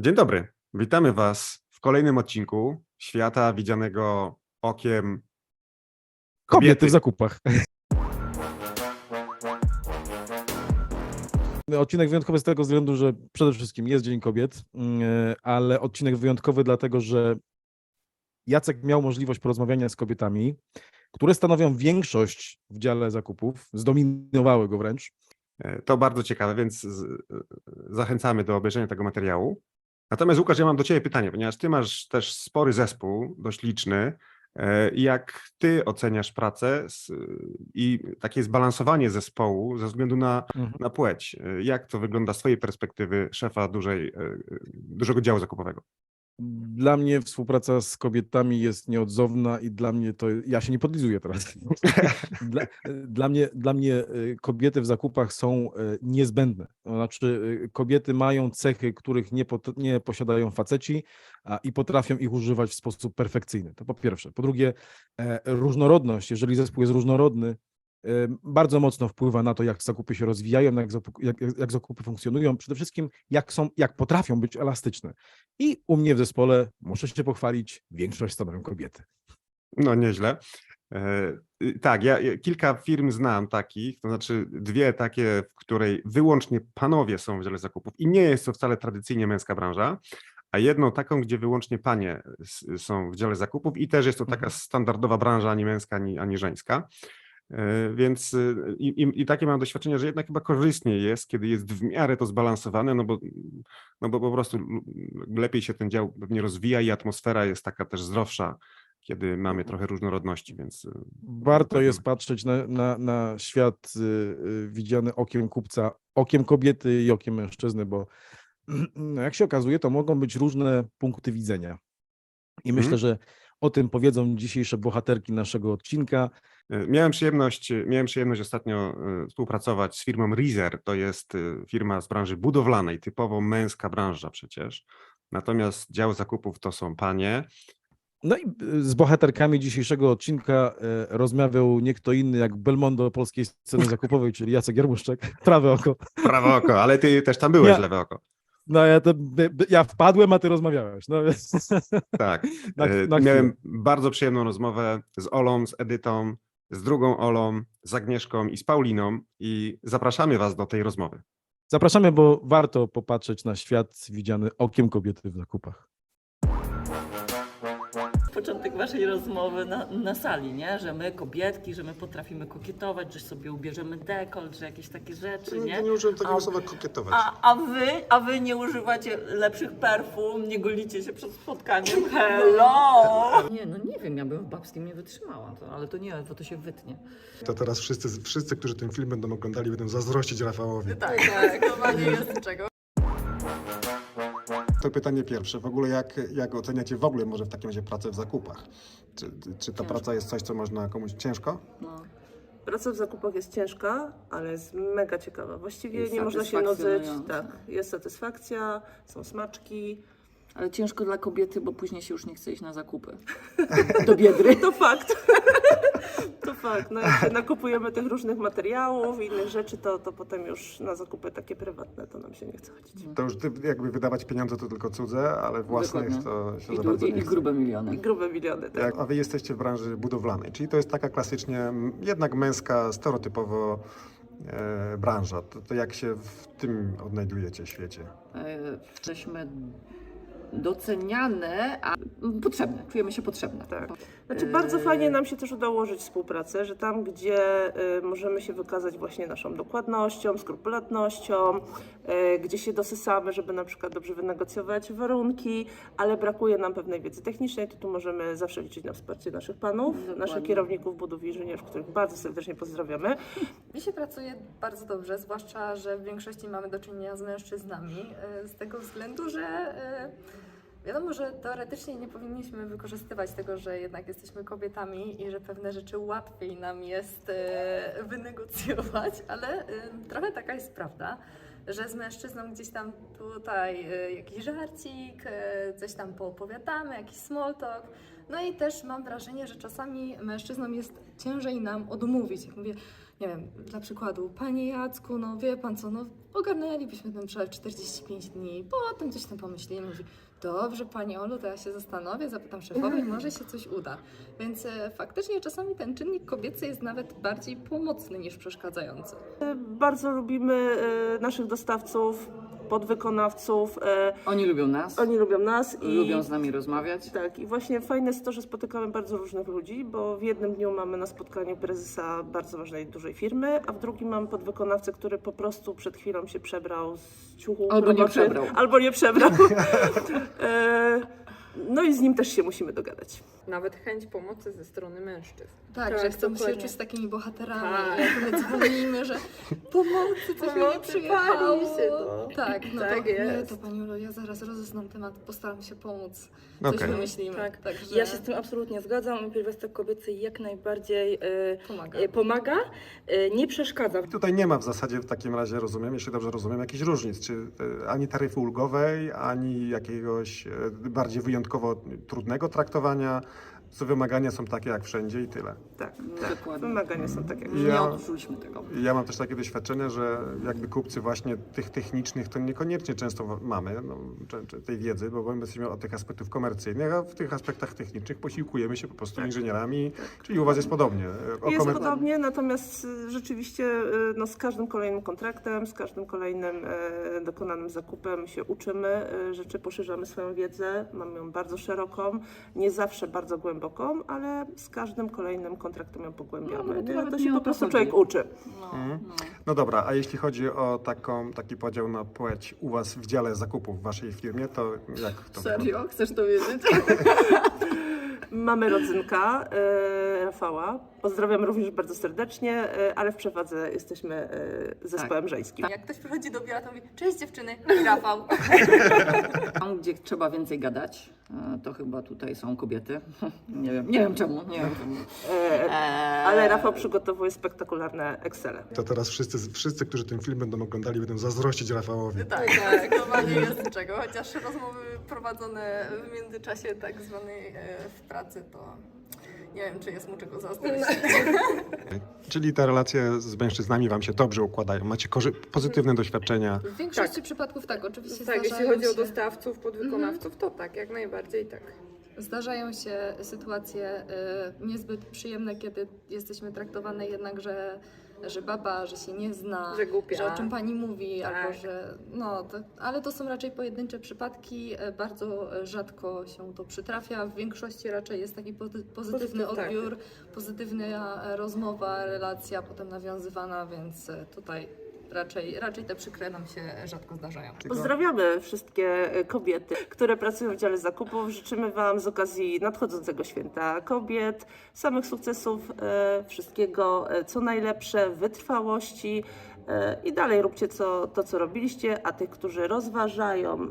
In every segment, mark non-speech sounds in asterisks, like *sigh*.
Dzień dobry. Witamy Was w kolejnym odcinku świata widzianego okiem Kobiety w zakupach. *laughs* Odcinek wyjątkowy z tego względu, że przede wszystkim jest Dzień Kobiet, mm, ale odcinek wyjątkowy dlatego, że Jacek miał możliwość porozmawiania z kobietami, które stanowią większość w dziale zakupów, zdominowały go wręcz. E, To bardzo ciekawe, więc e, zachęcamy do obejrzenia tego materiału. Natomiast Łukasz, ja mam do Ciebie pytanie, ponieważ Ty masz też spory zespół, dość liczny. E, Jak Ty oceniasz pracę i takie zbalansowanie zespołu ze względu na, Mhm. na płeć? E, Jak to wygląda z Twojej perspektywy szefa dużej, e, dużego działu zakupowego? Dla mnie współpraca z kobietami jest nieodzowna i dla mnie to, ja się nie podlizuję teraz. *laughs* Dla, dla, mnie, dla mnie y, kobiety w zakupach są y, niezbędne. To znaczy y, kobiety mają cechy, których nie, pot, nie posiadają faceci a, i potrafią ich używać w sposób perfekcyjny. To po pierwsze. Po drugie, e, różnorodność, jeżeli zespół jest różnorodny, bardzo mocno wpływa na to, jak zakupy się rozwijają, jak, jak, jak- zakupy funkcjonują, przede wszystkim jak, są, jak potrafią być elastyczne. I u mnie w zespole, muszę się pochwalić, większość stanowią kobiety. No nieźle. E, y, Tak, ja kilka firm znam takich, to znaczy dwie takie, w której wyłącznie panowie są w dziale zakupów i nie jest to wcale tradycyjnie męska branża, a jedną taką, gdzie wyłącznie panie są w dziale zakupów i też jest to taka Mhm. standardowa branża, ani męska, ani, ani żeńska. E, Więc y, i, i, i takie mam doświadczenie, że jednak chyba korzystniej jest, kiedy jest w miarę to zbalansowane, no bo, no bo po prostu lepiej się ten dział pewnie rozwija i atmosfera jest taka też zdrowsza, kiedy mamy trochę różnorodności, więc y, Warto jest patrzeć na, na, na świat y, widziany okiem kupca, okiem kobiety i okiem mężczyzny, bo *clears throat* no, jak się okazuje, to mogą być różne punkty widzenia. I myślę, Mhm. że o tym powiedzą dzisiejsze bohaterki naszego odcinka. y, miałem przyjemność, miałem przyjemność ostatnio y, współpracować z firmą Reezer, to jest firma z branży budowlanej, typowo męska branża przecież. Natomiast dział zakupów to są panie. No i z bohaterkami dzisiejszego odcinka rozmawiał nie kto inny jak Belmondo polskiej sceny zakupowej, czyli Jacek Jarmuszczak, *laughs* prawe oko. Prawe oko, ale ty też tam byłeś, Ja- lewe oko. No ja, to, ja wpadłem, a ty rozmawiałeś. No, Tak. *laughs* na, E, na Miałem chwilę. bardzo przyjemną rozmowę z Olą, z Edytą, z drugą Olą, z Agnieszką i z Pauliną i zapraszamy Was do tej rozmowy. Zapraszamy, bo warto popatrzeć na świat widziany okiem kobiety w zakupach. Początek waszej rozmowy na, na sali, nie? Że my kobietki, że my potrafimy kokietować, że sobie ubierzemy dekolt, że jakieś takie rzeczy, nie? Ja nie użyłem takiego A- słowa kokietować. A, a wy, a wy nie używacie lepszych perfum, nie golicie się przed spotkaniem. *laughs* Hello! Nie, no nie wiem, ja bym w babskim nie wytrzymała, to, ale to nie, bo to się wytnie. To teraz wszyscy, wszyscy, którzy ten film będą oglądali, będą zazdrościć Rafałowi. Tak, tak, chyba nie jest czego. To pytanie pierwsze. W ogóle jak, jak oceniacie w ogóle może w takim razie pracę w zakupach? Czy, czy ta Ciężko. praca jest coś, co można komuś ciężko? No. Praca w zakupach jest ciężka, ale jest mega ciekawa. Właściwie I nie można się nudzić. satysfakcjonująca. Tak, jest satysfakcja, są smaczki. Ale ciężko dla kobiety, bo później się już nie chce iść na zakupy. *laughs* Do biedry. To fakt. *laughs* to fakt. No, jak się nakupujemy tych różnych materiałów i innych rzeczy, to, to potem już na zakupy takie prywatne to nam się nie chce chodzić. To już ty, jakby wydawać pieniądze to tylko cudze, ale własnych Dokładnie. to się I, za bardzo i, nie i chce. grube miliony. I grube miliony, tak. Jak, a wy jesteście w branży budowlanej, czyli to jest taka klasycznie jednak męska, stereotypowo e, branża. To, to jak się w tym odnajdujecie świecie? E, Jesteśmy doceniane, a potrzebne. Czujemy się potrzebne. Tak. Znaczy bardzo Yy. fajnie nam się też udało ułożyć współpracę, że tam, gdzie y, możemy się wykazać właśnie naszą dokładnością, skrupulatnością, y, gdzie się dosysamy, żeby na przykład dobrze wynegocjować warunki, ale brakuje nam pewnej wiedzy technicznej, to tu możemy zawsze liczyć na wsparcie naszych panów, Dokładnie. naszych kierowników budów i inżynierów, których bardzo serdecznie pozdrawiamy. *laughs* Mi się pracuje bardzo dobrze, zwłaszcza, że w większości mamy do czynienia z mężczyznami, z tego względu, że wiadomo, że teoretycznie nie powinniśmy wykorzystywać tego, że jednak jesteśmy kobietami i że pewne rzeczy łatwiej nam jest e, wynegocjować, ale e, trochę taka jest prawda. Że z mężczyzną gdzieś tam tutaj e, jakiś żarcik, coś tam poopowiadamy, jakiś small talk. No i też mam wrażenie, że czasami mężczyznom jest ciężej nam odmówić. Jak mówię, nie wiem, dla przykładu, Panie Jacku, no wie Pan co, no ogarnęlibyśmy ten przelew 45 dni, potem coś tam pomyślimy. Mówi, dobrze Pani Olu, to ja się zastanowię, zapytam szefowej, może się coś uda. Więc e, faktycznie czasami ten czynnik kobiecy jest nawet bardziej pomocny niż przeszkadzający. Bardzo lubimy e, naszych dostawców, podwykonawców. e, Oni lubią nas, Oni lubią nas i lubią z nami rozmawiać. Tak, i właśnie fajne jest to, że spotykamy bardzo różnych ludzi, bo w jednym dniu mamy na spotkaniu prezesa bardzo ważnej, dużej firmy, a w drugim mamy podwykonawcę, który po prostu przed chwilą się przebrał z ciuchów Albo nie roboczych, przebrał. Albo nie przebrał. *laughs* No i z nim też się musimy dogadać. Nawet chęć pomocy ze strony mężczyzn. Tak, Tak, że chcemy się dokładnie. czuć takimi bohaterami. Tak. Jak my dzwonimy, że pomocy, coś mi nie Pomocy, przyjechało. pali się, no. Tak, no Tak to, nie, jest. to Pani Ulo, ja zaraz rozeznam temat, postaram się pomóc. Okej. Coś wymyślimy. Tak. Także Ja się z tym absolutnie zgadzam pierwiastek kobiecy jak najbardziej e, pomaga. e, pomaga, e, nie przeszkadza. Tutaj nie ma w zasadzie w takim razie, rozumiem, jeśli dobrze rozumiem, jakichś różnic, czy e, ani taryfy ulgowej, ani jakiegoś e, bardziej wyjątkowo trudnego traktowania. Co wymagania są takie jak wszędzie i tyle. Tak, No, tak. dokładnie. Wymagania są takie. jak- Nie Ja- odczuliśmy tego. I Ja mam też takie doświadczenie, że jakby kupcy właśnie tych technicznych to niekoniecznie często mamy no, tej wiedzy, bo my jesteśmy od tych aspektów komercyjnych, a w tych aspektach technicznych posiłkujemy się po prostu inżynierami, czyli u Was jest podobnie. E, o Jest komer- podobnie, natomiast y, rzeczywiście y, no, z każdym kolejnym kontraktem, z każdym kolejnym e, dokonanym zakupem się uczymy e, rzeczy, poszerzamy swoją wiedzę, mamy ją bardzo szeroką, nie zawsze bardzo głęboką, ale z każdym kolejnym kontraktem ją pogłębiamy. no to się po prostu człowiek uczy. No, Mhm. no. No dobra, a jeśli chodzi o taką, taki podział na płeć u Was w dziale zakupów w Waszej firmie, to jak to wygląda? Serio? Chcesz to wiedzieć? *laughs* Mamy rodzynka e, Rafała. Pozdrawiam również bardzo serdecznie, e, ale w przewadze jesteśmy e, zespołem żeńskim. Jak ktoś przychodzi do biura, to mówi, cześć dziewczyny, i *laughs* Rafał. Tam, gdzie trzeba więcej gadać, e, to chyba tutaj są kobiety. *laughs* Nie wiem, nie wiem czemu, nie wiem czemu. Ale Rafał przygotowuje spektakularne Excele. To teraz wszyscy, wszyscy, którzy ten film będą oglądali, będą zazdrościć Rafałowi. Tak, tak, zdecydowanie jest czego. Chociaż rozmowy prowadzone w międzyczasie tak zwanej w pracy, to nie wiem, czy jest mu czego zazdrościć. *laughs* Czyli te relacje z mężczyznami Wam się dobrze układają, macie korzy- pozytywne doświadczenia. W większości przypadków tak, oczywiście Tak, jeśli zdarzają chodzi o się, dostawców, podwykonawców, to tak, jak najbardziej tak. zdarzają się sytuacje e, niezbyt przyjemne, kiedy jesteśmy traktowane jednak, że baba, że się nie zna, Że głupia. że o czym pani mówi, Tak. albo że no, to, ale to są raczej pojedyncze przypadki, e, bardzo e, rzadko się to przytrafia, w większości raczej jest taki pozy- pozytywny Pozytyw- tak. odbiór, pozytywna e, rozmowa, relacja potem nawiązywana, więc e, tutaj raczej, raczej te przykre nam się rzadko zdarzają. Pozdrawiamy wszystkie e, kobiety, które pracują w dziale zakupów. Życzymy Wam z okazji nadchodzącego święta kobiet samych sukcesów, e, wszystkiego e, co najlepsze, wytrwałości i dalej róbcie co, to, co robiliście, a tych, którzy rozważają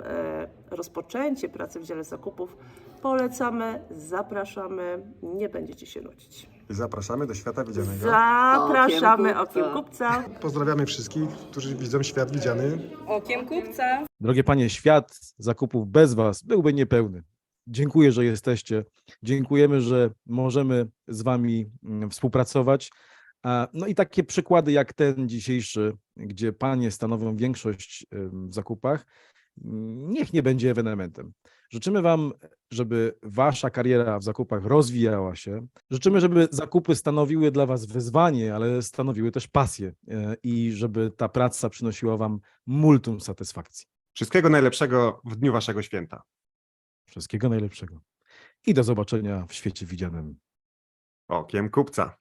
rozpoczęcie pracy w dziale zakupów, polecamy, zapraszamy, nie będziecie się nudzić. Zapraszamy do świata widzianego. Zapraszamy Okiem okiem kupca. Pozdrawiamy wszystkich, którzy widzą świat widziany. Okiem kupca. Drogie panie, świat zakupów bez was byłby niepełny. Dziękuję, że jesteście. Dziękujemy, że możemy z wami mm, współpracować. A, No i takie przykłady jak ten dzisiejszy, gdzie panie stanowią większość w zakupach, mm, niech nie będzie ewenementem. Życzymy wam, żeby wasza kariera w zakupach rozwijała się. Życzymy, żeby zakupy stanowiły dla was wyzwanie, ale stanowiły też pasję e, i żeby ta praca przynosiła wam multum satysfakcji. Wszystkiego najlepszego w dniu Waszego święta. Wszystkiego najlepszego. I do zobaczenia w świecie widzianym. Okiem kupca.